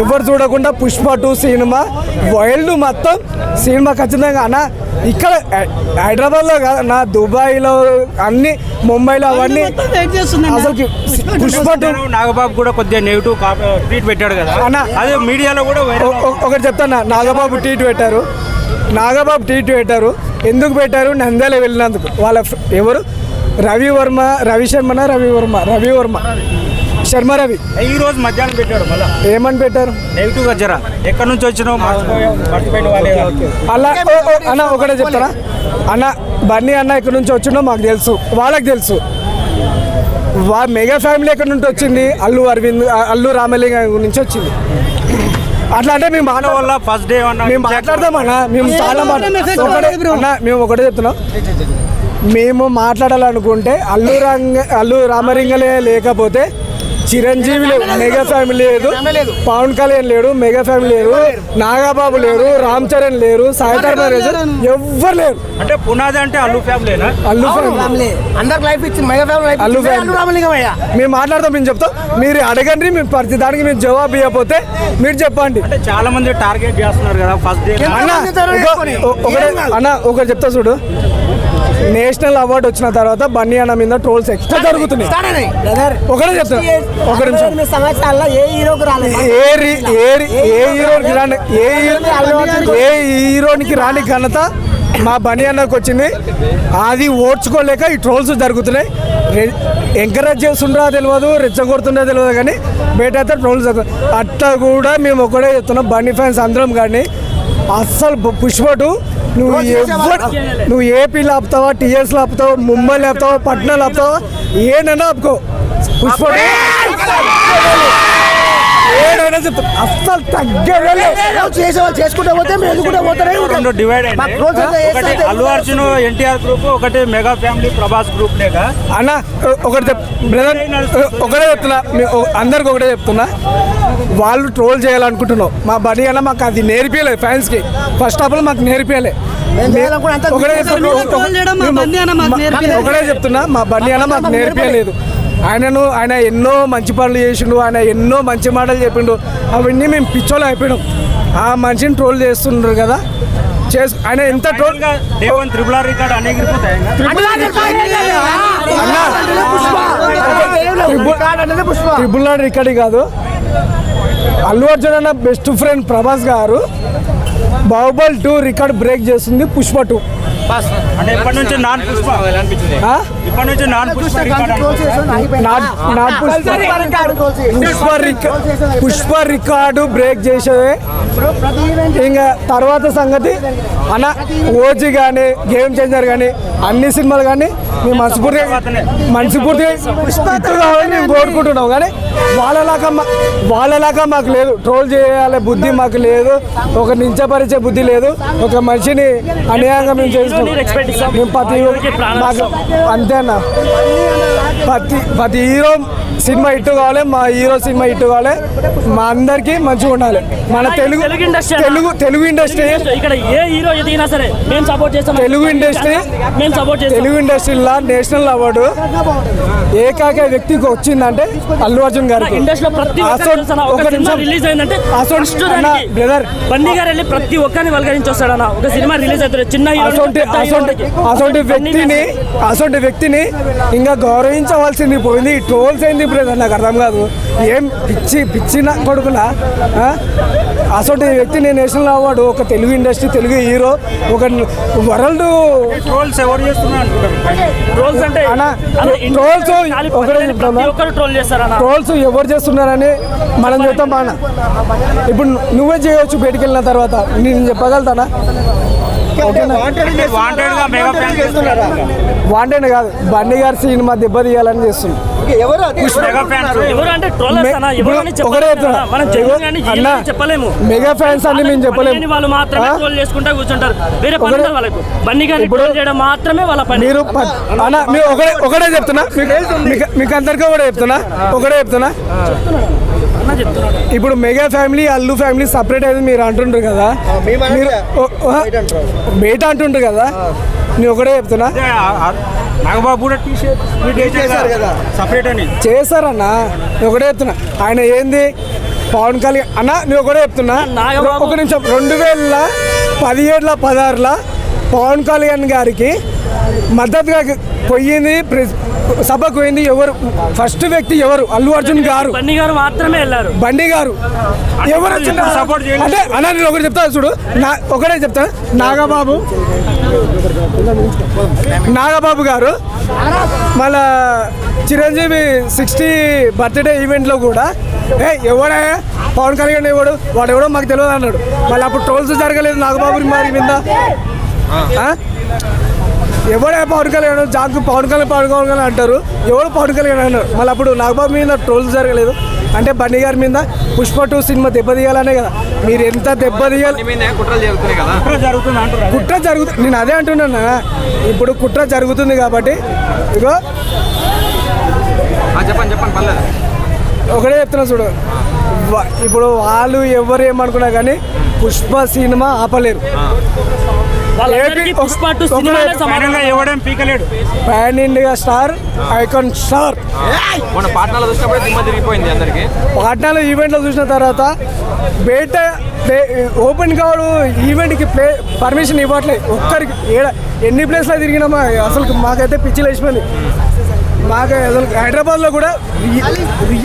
ఎవరు చూడకుండా Pushpa two cinema world మొత్తం సినిమా ఖచ్చితంగా. అన్న ఇక్కడ హైదరాబాద్లో కాదు నా దుబాయ్లో అన్ని ముంబైలో అవన్నీ అసలు పుష్ప టూ నాగబాబు కూడా కొద్దిగా నెగిటివ్ ట్వీట్ పెట్టాడు కదా. అన్న. అదే మీడియాలో కూడా ఒకటి చెప్తాను నాగబాబు ట్వీట్ పెట్టారు. నాగబాబు ట్వీట్ పెట్టారు. ఎందుకు పెట్టారు? నంద్యాల వెళ్ళినందుకు. వాళ్ళ ఎవరు? రవి వర్మ రవి శర్మన శర్మ రవి. ఈ రోజు మధ్యాహ్నం పెట్టాడు మళ్ళా? ఏమని పెట్టారు? నెగిటివ్గా జర. ఎక్కడి నుంచి వచ్చినావు? అలా అన్న ఒకటే చెప్తారా? అన్న బన్నీ అన్న ఇక్కడ నుంచి వచ్చిండో మాకు తెలుసు. వాళ్ళకి తెలుసు. వా మెగా ఫ్యామిలీ ఎక్కడి నుంచి వచ్చింది? అల్లు అరవింద్ అల్లు రామలింగ నుంచి వచ్చింది. అట్లా అంటే మేము మానవ వల్ల ఫస్ట్ డే మేము మాట్లాడదామన్నా మేము చాలా మాట- ఒకటే అన్న మేము ఒకటే చెప్తున్నాం. మేము మాట్లాడాలనుకుంటే అల్లు రంగ అల్లు రామలింగలే లేకపోతే చిరంజీవి లేడు మెగా ఫ్యామిలీ లేదు. పవన్ కళ్యాణ్ లేడు మెగా ఫ్యామిలీ లేరు నాగబాబు లేరు రామ్ చరణ్ లేరు సాయిధర్మ లేదు ఎవ్వరు లేరు. అంటే పునాది అంటే అల్లు ఫ్యామిలీనా? అల్లు ఫ్యామిలీ. అందరికి లైఫ్ ఇచ్చింది మెగా ఫ్యామిలీ అల్లు. ఫ్యామిలీ. మేము మాట్లాడతాం మేము చెప్తాం. మీరు అడగండి మేము ప్రతి దానికి మీరు జవాబు ఇవ్వకపోతే మీరు చెప్పండి. అంటే చాలా మంది టార్గెట్ చేస్తున్నారు కదా ఫస్ట్ డే అన్న అన్న ఒకటి చెప్తా చూడు. నేషనల్ అవార్డు వచ్చిన తర్వాత బన్నీ అన్న మీద ట్రోల్స్ ఎక్కువ జరుగుతున్నాయి. ఒకటే చెప్తా ఒక నిమిషం. సంవత్సరాల్లో ఏ హీరోకి రాలేదు. ఏ రి- ఏ హీరోకి రాని ఏ ఏ హీరోనికి రాని ఘనత మా బనీ అన్నకు వచ్చింది. అది ఓడ్చుకోలేక ఈ ట్రోల్స్ జరుగుతున్నాయి. ఎంకరేజ్ చేస్తుండ్రా తెలియదు రెచ్చగొడుతుండో తెలియదు కానీ బయట అయితే ట్రోల్స్ అట్లా కూడా మేము ఒకటే చెప్తున్నాం బన్నీ ఫ్యాన్స్ అందరం కానీ అస్సలు పు- పుష్ప టూ నువ్వు ఎవరు నువ్వు ఏపీలో ఆపుతావా టీఎస్లో ఆపుతావా ముంబైలో ఆపుతావా పట్నాలో ఆపుతావా ఏనైనా ఆపుకో. పుష్ప ఏడైనా చెప్తా అస్సలు తగ్గేదే లేదు. చేసే వాళ్ళు చేసుకుంటూ పోతే మేము ఎందుకుంటూ పోతానే రెండు డివైడ్ ఒకటి అల్లు అర్జున్ ఎన్టీఆర్ గ్రూప్ ఒకటి మెగా ఫ్యామిలీ ప్రభాస్ గ్రూప్ లేక అన్న ఒకటి బ్రదర్ ఒకటే చెప్తున్నా. అందరికి ఒకటే చెప్తున్నా. వాళ్ళు ట్రోల్ చేయాలనుకుంటున్నాం మా బడి అన్న మాకు అది నేర్పియలేదు ఫ్యాన్స్కి ఫస్ట్ ఆఫ్ ఆల్ మాకు నేర్పియలే. మేము చేయాలనుకున్న అంతా ఒకటే చెప్తున్నా. మా బన్నీ అన్న మాకు మా- ఆయనను ఆయన ఎన్నో మంచి పనులు చేసిండు ఆయన ఎన్నో మంచి మాటలు చెప్పిండు. అవన్నీ మేము పిచ్చోళ్ళు అయిపోయినాం. ఆ మనిషిని ట్రోల్ చేస్తుండ్రు కదా. చేసు ఆయన ఎంత troll or record triple not record కాదు. అల్లు అర్జున్ అన్న బెస్ట్ ఫ్రెండ్ ప్రభాస్ గారు. బాహుబల్ టూ రికార్డ్ బ్రేక్ చేస్తుంది పుష్ప టూ అంటే ఇప్పటి నుంచి నాన్ పుష్ప. ఆ? ఇప్పటి నుంచి non Pushpa record not not Pushpa Pushpa రిక- Pushpa record break చేసేదే. ఇంకా తర్వాత సంగతి అన్న ఓజీ కానీ గేమ్ చేంజర్ కానీ అన్ని సినిమాలు కానీ మేము మనస్ఫూర్తిగా మనస్ఫూర్తిగా హిట్ కావాలని మేము కోరుకుంటున్నాం కానీ వాళ్ళలాగా మా వాళ్ళలాగా మాకు లేదు. ట్రోల్ చేయాలి బుద్ధి మాకు లేదు. ఒక నించపరిచే బుద్ధి లేదు. ఒక మనిషిని అన్యాయంగా మేము చేస్తున్నాం. మేము ప్రతి మాకు అంతేనా ప్రతి ప్రతి హీరో సినిమా హిట్ కావాలి మా హీరో సినిమా హిట్ కావాలి. మా అందరికీ మంచిగా ఉండాలి. మన తెలుగు తెలుగు ఇండస్ట్రీ తెలుగు తెలుగు ఇండస్ట్రీ. ఇక్కడ ఏ హీరో ఎదిగినా సరే మేము సపోర్ట్ చేస్తాం. తెలుగు ఇండస్ట్రీ మేము సపోర్ట్ చేస్తాం. తెలుగు ఇండస్ట్రీలో నేషనల్ అవార్డు ఏకాక వ్యక్తికి వచ్చిందంటే అల్లు అర్జున్ గారికి. ఇండస్ట్రీలో ప్రతి ఒక సినిమా. రిలీజ్ అయిందంటే బ్రదర్ బండి గారు వెళ్ళి ప్రతి ఒక్కరిని వల్గరించి వస్తాడన్న. ఒక సినిమా రిలీజ్ అవుతుంది. చిన్న అసొంటి వ్యక్తిని అసొంటి వ్యక్తిని ఇంకా గౌరవించవలసింది పోయింది. ట్రోల్స్ ఏంది బ్రదర్ నాకు అర్థం కాదు. ఏం పిచ్చి పిచ్చి నా కొడుకులా? ఆ? అసొంటి వ్యక్తిని నేషనల్ అవార్డు ఒక తెలుగు ఇండస్ట్రీ తెలుగు హీరో ఒక వరల్డ్ ట్రోల్స్ ఎవరు చేస్తున్నారు ట్రోల్స్ అంటే ట్రోల్స్ ఎవరు చేస్తున్నారని మనం చెప్తాం బాగా ఇప్పుడు నువ్వే చేయవచ్చు బయటికి వెళ్ళిన తర్వాత. నేను చెప్పగలుగుతానా? వాంటెడ్గా మెగా ఫ్యాన్ చేస్తున్నారు? వాంటెడ్ కాదు బండి గారి సినిమా దెబ్బతీయాలని చేస్తుంది మెగా ఫ్యాన్స్ ఎవరు అంటే ట్రోలర్స్ మే- అన్న ఇప్పుడు ఎవరు అని ఒకటే చెప్పలేము. మెగా ఫ్యాన్స్ అని మేము చెప్పలేము. వాళ్ళు మాత్రమే? ట్రోల్ చేసుకుంటా కూర్చుంటారు. వేరే పని వాళ్ళకు? బండి గారిని ట్రోల్ చేయడం మాత్రమే వాళ్ళ పని. మీరు మీరు ఒకటే ఒకటే చెప్తున్నా. మీకు- అందరికీ ఒకటే చెప్తున్నా. ఒకటే చెప్తున్నా. ఇప్పుడు mega family Allu family separate అయింది మీరు అంటుండ్రు కదా. మీరు బయట అంటుండ్రు కదా. నేను ఒకటే చెప్తున్నా. నాగబాబు కూడా టీ షర్ట్ చేశారు కదా. సపరేట్ అని. చేశారన్న నేను ఒకటే చెప్తున్నా. ఆయన ఏంది? పవన్ కళ్యాణ్ అన్న నేను కూడా చెప్తున్నా. ఒక నిమిషం రెండు వేల పదిహేడుల పదహారుల పవన్ కళ్యాణ్ గారికి మద్దతుగా పోయింది సభకు పోయింది ఎవరు? ఫస్ట్ వ్యక్తి ఎవరు? అల్లు అర్జున్ గారు. బన్నీ గారు మాత్రమే వెళ్ళారు. బండి గారు. ఎవరు. అంటే అన్న నేను ఒకటి చెప్తాను చూడు. నా ఒకటే చెప్తా. నాగబాబు. నాగబాబు గారు మళ్ళా చిరంజీవి సిక్స్టీ బర్త్డే ఈవెంట్లో కూడా ఏ ఎవడే? పవన్ కళ్యాణ్ ఎవడు? వాడు ఎవడో మాకు తెలియదు అన్నాడు. మళ్ళీ అప్పుడు ట్రోల్స్ జరగలేదు నాగబాబు మరి మీద. ఆ? ఎవడే పవన్ కళ్యాణ్ జాకు పవన్ కళ్యాణ్ పవన్ కళ్యాణ్ అంటారు. ఎవడు పవన్ కళ్యాణ్ అన్నారు మళ్ళీ అప్పుడు నాగబాబు మీద ట్రోల్స్ జరగలేదు. అంటే బండి గారి మీద పుష్ప టూ సినిమా దెబ్బతీయాలనే కదా. మీరు ఎంత దెబ్బతీయాలి కుట్ర జరుగుతుంది అంటారు కుట్ర జరుగుతుంది నేను అదే అంటున్నాను? ఇప్పుడు కుట్ర జరుగుతుంది కాబట్టి ఇగో. చెప్పండి చెప్పండి ఒకటే చెప్తున్నా చూడు. ఇప్పుడు వాళ్ళు ఎవరు ఏమనుకున్నా కానీ పుష్ప సినిమా ఆపలేరు. Pan India star icon star. పాట్నాలో చూసినప్పుడే దిమ్మ తిరిగిపోయింది అందరికి. పాట్నాలో ఈవెంట్లో చూసిన తర్వాత బయట ప్లే ఓపెన్ కావడు ఈవెంట్కి ప్లే పర్మిషన్ ఇవ్వట్లేదు. ఒక్కరికి ఏడ ఎన్ని ప్లేస్లో తిరిగినామా? అసలు మాకైతే పిచ్చిలు వేసిపోయింది మాకు అసలు హైదరాబాద్లో కూడా